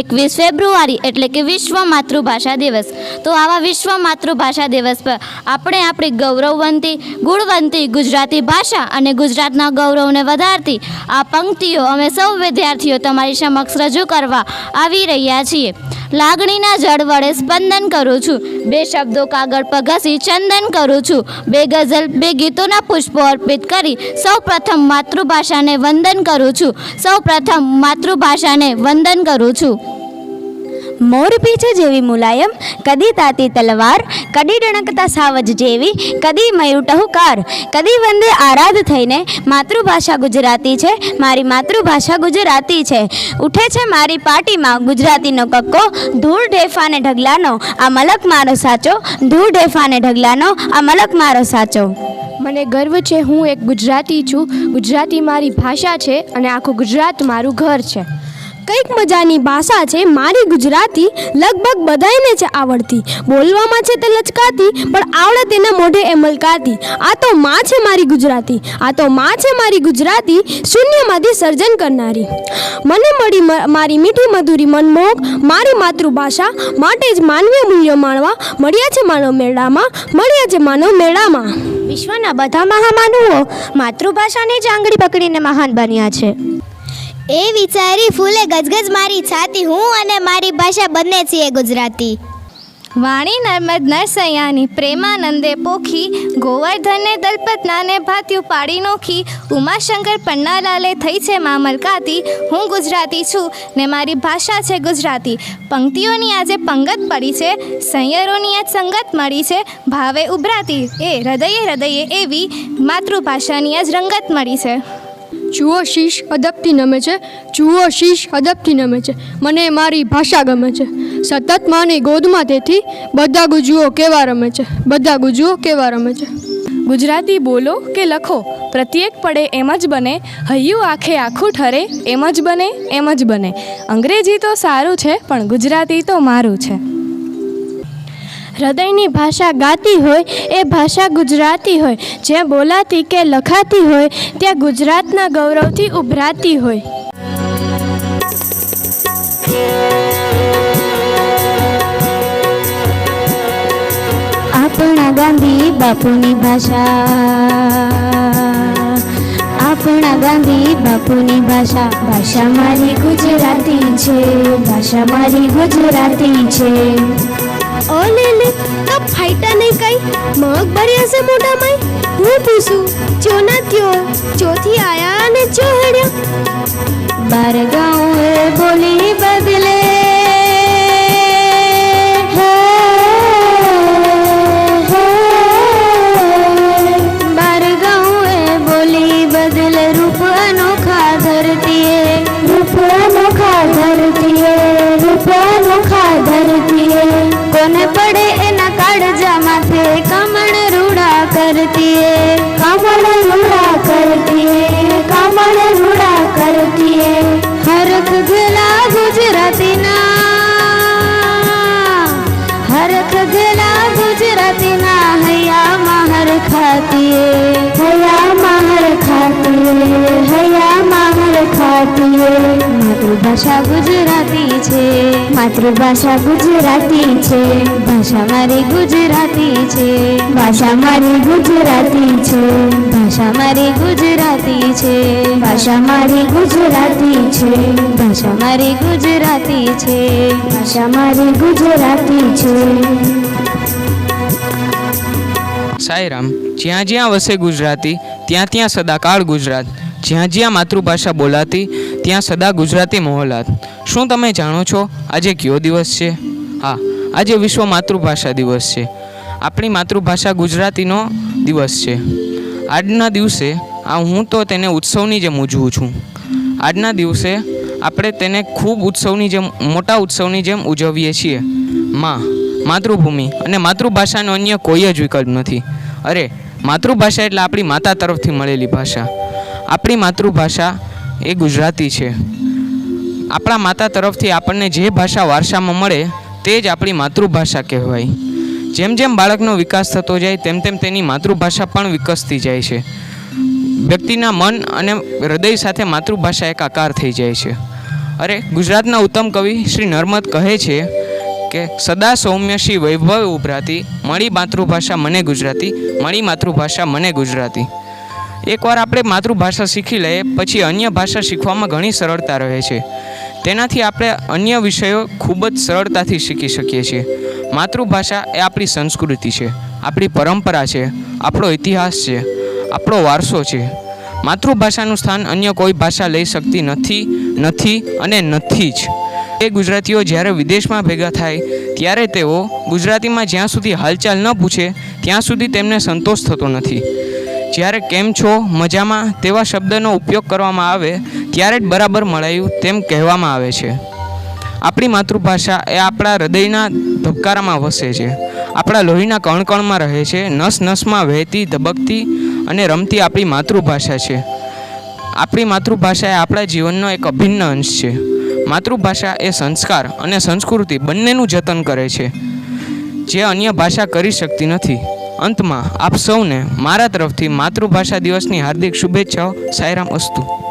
એકવીસ ફેબ્રુઆરી એટલે કે વિશ્વ માતૃભાષા દિવસ. તો આવા વિશ્વ માતૃભાષા દિવસ પર આપણે આપણી ગૌરવવંતી, ગુણવંતી ગુજરાતી ભાષા અને ગુજરાતના ગૌરવને વધારતી આ પંક્તિઓ અમે સૌ વિદ્યાર્થીઓ તમારી સમક્ષ રજૂ કરવા આવી રહ્યા છીએ. લાગણીના જળ વડે સ્પંદન કરું છું. બે શબ્દો કાગળ પર ઘસી ચંદન કરું છું. બે ગઝલ, બે ગીતોના પુષ્પો અર્પિત કરી સૌ પ્રથમ માતૃભાષાને વંદન કરું છું. સૌ પ્રથમ માતૃભાષાને વંદન કરું છું. મોર પીછ જેવી મુલાયમ, કદી તાતી તલવાર, કદી ડણકતા સાવજ જેવી, કદી મયુર ટહુકાર, કદી વંદે આરાધ થઈને, માતૃભાષા ગુજરાતી છે, મારી માતૃભાષા ગુજરાતી છે. ઉઠે છે મારી પાર્ટીમાં ગુજરાતીનો કક્કો, ધૂળ ઢેફાને ઢગલાનો, આ મલક મારો સાચો, ધૂળ ઢેફાને ઢગલાનો, આ મલક મારો સાચો. મને ગર્વ છે હું એક ગુજરાતી છું, ગુજરાતી મારી ભાષા છે અને આખું ગુજરાત મારું ઘર છે. કંઈક મજાની ભાષા છે, મારી ગુજરાતી લગભગ બધાયને છે આવડતી. બોલવામાં છે તે લચકાતી, પણ આવડે તેના મોઢે એ મલકાતી. આ તો માં છે મારી ગુજરાતી. આ તો માં છે મારી ગુજરાતી, શૂન્યમાંથી સર્જન કરનારી. મને મળી મારી મીઠી મધુરી મનમોહક, મારી માતૃભાષા, માટે જ માનવીય મૂલ્યો માણવા, મળ્યા છે માનવ મેળામાં, મળ્યા છે માનવ મેળામાં. વિશ્વના બધા મહામાનવો માતૃભાષાની જ આંગળી પકડીને મહાન બન્યા છે. એ વિચારી ફૂલે ગજગજ મારી છાતી. હું અને મારી ભાષા બંને છીએ ગુજરાતી. વાણી નર્મદ નરસૈયાની પ્રેમાનંદે પોખી ગોવર્ધને દલપતનાને ભાત્યું પાડી નોખી. ઉમાશંકર પન્નાલાલે થઈ છે મા મલકાતી હું ગુજરાતી છું ને મારી ભાષા છે ગુજરાતી. પંક્તિઓની આજે પંગત પડી છે, સંયરોની આજ સંગત મળી છે. ભાવે ઉભરાતી એ હૃદયે હૃદયે એવી માતૃભાષાની આજ રંગત મળી છે. જુઓ શીશ અદબથી નમે છે, જુઓ શીશ અદબથી નમે છે. મને મારી ભાષા ગમે છે. સતત માની ગોદમાં તેથી બધા ગુજુઓ કેવા રમે છે? બધા ગુજુઓ કેવા રમે છે? ગુજરાતી બોલો કે લખો? પ્રત્યેક પડે એમ જ બને, હૈયું આખે આખું ઠરે, એમ જ બને, એમ જ બને. અંગ્રેજી તો સારું છે, પણ ગુજરાતી તો મારું છે. હૃદયની ભાષા ગાતી હોય, એ ભાષા ગુજરાતી હોય. જ્યાં બોલાતી કે લખાતી હોય, ત્યાં ગુજરાતના ગૌરવથી ઉભરાતી હોય. આપણા ગાંધી બાપુની ભાષા. આપણા ગાંધી બાપુની ભાષા. ભાષા મારી ગુજરાતી છે, ભાષા મારી ગુજરાતી છે. ઓલે લે તો ફાઈટા નહીં કઈ? મગ ભર્યા છે મોઢામાં હું પૂછું, ચોના ત્યો ચોથી આયા અને ચો હેડ્યા? બાર ગાઉં એ બોલી બદલે. હરખ ગલા ગુજરાતીના હરખ ગલા ગુજરાતીના હૈયામાં હર ખાતીએ હૈયામાં હર ખાતીએ હૈયામાં હર ખાતીએ માતૃભાષા ગુજરાતી છે માતૃભાષા ગુજરાતી છે ભાષા મારી ગુજરાતી છે ભાષા મારી ગુજરાતી છે. ભાષા મારી ગુજરાતી છે. ભાષા મારી ગુજરાતી છે. ભાષા મારી ગુજરાતી છે. ભાષા મારી ગુજરાતી છે. સાંઈરામ જ્યાં જ્યાં વસે ગુજરાતી ત્યાં ત્યાં સદાકાળ ગુજરાત. જ્યાં જ્યાં માતૃભાષા બોલાતી ત્યાં સદા ગુજરાતી મોહલાત શું તમે જાણો છો આજે કયો દિવસ છે? હા આજે વિશ્વ માતૃભાષા દિવસ છે. આપણી માતૃભાષા ગુજરાતીનો દિવસ છે. આજના દિવસે આ હું તો તેને ઉત્સવની જેમ ઉજવું છું. આજના દિવસે આપણે તેને ખૂબ ઉત્સવની જેમ, મોટા ઉત્સવની જેમ ઉજવીએ છીએ. માં, માતૃભૂમિ અને માતૃભાષાનો અન્ય કોઈ જ વિકલ્પ નથી. અરે, માતૃભાષા એટલે આપણી માતા તરફથી મળેલી ભાષા. આપણી માતૃભાષા એ ગુજરાતી છે. આપણા માતા તરફથી આપણને જે ભાષા વારસામાં મળે, તે જ આપણી માતૃભાષા કહેવાય. જેમ જેમ બાળકનો વિકાસ થતો જાય, તેમ તેમ તેની માતૃભાષા પણ વિકસતી જાય છે. વ્યક્તિના મન અને હૃદય સાથે માતૃભાષા એકાકાર થઈ જાય છે. અરે, ગુજરાતના ઉત્તમ કવિ શ્રી નર્મદ કહે છે કે, સદા સૌમ્ય શ્રી વૈભવ ઉભરાતી, મળી માતૃભાષા મને ગુજરાતી, મળી માતૃભાષા મને ગુજરાતી. એકવાર આપણે માતૃભાષા શીખી લઈએ, પછી અન્ય ભાષા શીખવામાં ઘણી સરળતા રહે છે. તેનાથી આપણે અન્ય વિષયો ખૂબ જ સરળતાથી શીખી શકીએ છીએ. માતૃભાષા એ આપણી સંસ્કૃતિ છે, આપણી પરંપરા છે, આપણો ઇતિહાસ છે, આપણો વારસો છે. માતૃભાષાનું સ્થાન અન્ય કોઈ ભાષા લઈ શકતી નથી નથી અને નથી જ. એ ગુજરાતીઓ જ્યારે વિદેશમાં ભેગા થાય, ત્યારે તેઓ ગુજરાતીમાં જ્યાં સુધી હાલચાલ ન પૂછે, ત્યાં સુધી તેમને સંતોષ થતો નથી. જ્યારે કેમ છો, મજામાં, તેવા શબ્દનો ઉપયોગ કરવામાં આવે, ત્યારે જ બરાબર મળાયું તેમ કહેવામાં આવે છે. આપણી માતૃભાષા એ આપણા હૃદયના ધબકારામાં વસે છે. આપણા લોહીના કણકણમાં રહે છે. નસ નસમાં વહેતી, ધબકતી અને રમતી આપણી માતૃભાષા છે. આપણી માતૃભાષા એ આપણા જીવનનો એક અભિન્ન અંશ છે. માતૃભાષા એ સંસ્કાર અને સંસ્કૃતિ બંનેનું જતન કરે છે. જે અન્ય ભાષા કરી શકતી નથી. અંતમાં, આપ સૌને મારા તરફથી માતૃભાષા દિવસની હાર્દિક શુભેચ્છાઓ. સાયરામ અસ્તુ.